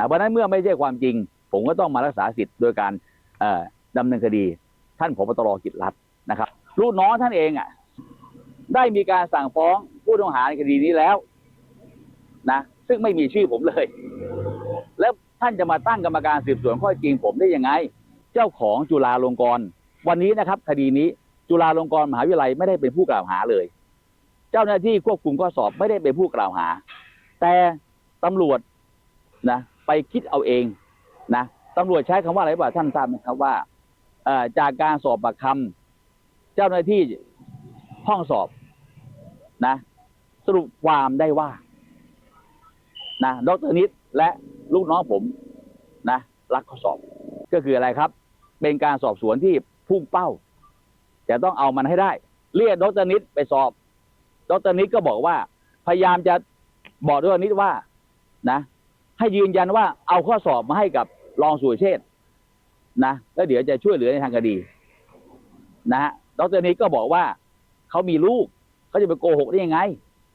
นะเพราะนั้นเมื่อไม่ใช่ความจริง ผมก็ต้องมารักษาสิทธิ์โดยการดำเนินคดี ท่านผบตรกิจรัฐนะครับลูกน้องท่านเองอะได้มีการสั่งฟ้องผู้ต้องหาในคดีนี้แล้วนะซึ่งไม่มีชื่อผมเลย แล้วท่านจะมาตั้งกรรมการสืบสวนข้อจจริงผมได้ยังไง เจ้าของจุฬาลงกรณ์วันนี้นะครับ คดีนี้จุฬาลงกรณ์มหาวิทยาลัยไม่ได้เป็นผู้กล่าวหาเลย เจ้าหน้าที่ควบคุมข้อสอบไม่ได้เป็นผู้กล่าวหา แต่ตำรวจนะ ไปคิดเอาเองนะตำรวจใช้คำว่าอะไรบ้างท่านทราบไหมครับว่าจากการสอบปากคำเจ้าหน้าที่ห้องสอบนะ สรุปความได้ว่านะดรนิดและลูกน้องผมนะรักข้อสอบก็คืออะไรครับ เป็นการสอบสวนที่พุ่งเป้า จะต้องเอามันให้ได้ เรียกดรนิดไปสอบ ดรนิดก็บอกว่า พยายามจะบอกดรนิดว่า นะ ให้ยืนยันว่าเอาข้อสอบมาให้กับรองสุรเชษนะแล้วเดี๋ยวจะช่วยเหลือในทางคดี นะฮะดรนี้ก็บอกว่าเขามีลูกเขาจะไปโกหกได้ยังไง